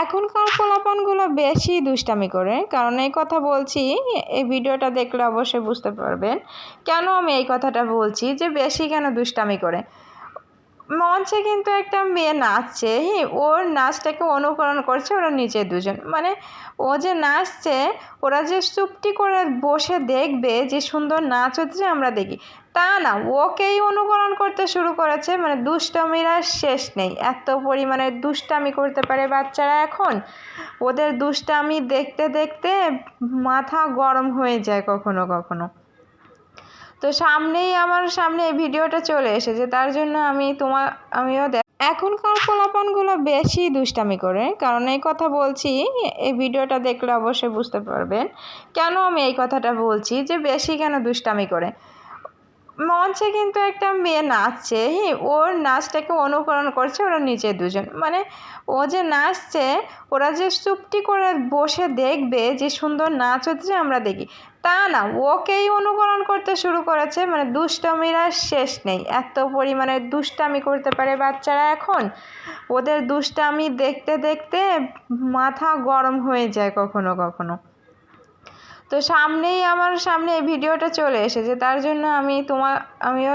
এখনকার ফলাপনগুলো বেশি দুষ্টামি করে, কারণ এই কথা বলছি, এই ভিডিওটা দেখলে অবশ্যই বুঝতে পারবেন। কেন আমি এই কথাটা বলছি? যে বেশি কেন দুষ্টামি করে? মঞ্চে কিন্তু একটা মেয়ে নাচছে হ্যাঁ ওর নাচটাকে অনুকরণ করছে ওরা নিচে দুজন। মানে ও যে নাচছে, ওরা যে চুপটি করে বসে দেখবে যে সুন্দর নাচ হচ্ছে আমরা দেখি। তা না, ওকেই অনুকরণ করতে শুরু করেছে মানে দুষ্টামির শেষ নেই। এত পরিমাণে দুষ্টামি করতে পারে বাচ্চারা এখন। ওদের দুষ্টামি দেখতে দেখতে মাথা গরম হয়ে যায় কখনো কখনো। তো সামনেই আমার সামনে এই ভিডিওটা চলে এসেছে, তার জন্য আমি তোমার আমিও দেখ এখনকার ফলাপনগুলো বেশি দুষ্টামি করে, কারণ এই কথা বলছি, এই ভিডিওটা দেখলে অবশ্যই বুঝতে পারবেন। কেন আমি এই কথাটা বলছি? যে বেশি কেন দুষ্টামি করে? মঞ্চে কিন্তু একটা মেয়ে নাচছে হ্যাঁ ওর নাচটাকে অনুকরণ করছে ওরা নিচে দুজন। মানে ও যে নাচছে, ওরা যে চুপটি করে বসে দেখবে যে সুন্দর নাচ হচ্ছে, আমরা দেখি। তা না, ওকেই অনুকরণ করতে শুরু করেছে মানে দুষ্টামির শেষ নেই। এত পরিমাণে দুষ্টামি করতে পারে বাচ্চারা এখন। ওদের দুষ্টামি দেখতে দেখতে মাথা গরম হয়ে যায় কখনো কখনো। তো সামনেই আমার সামনে এই ভিডিওটা চলে এসেছে তার জন্য আমি তোমার আমিও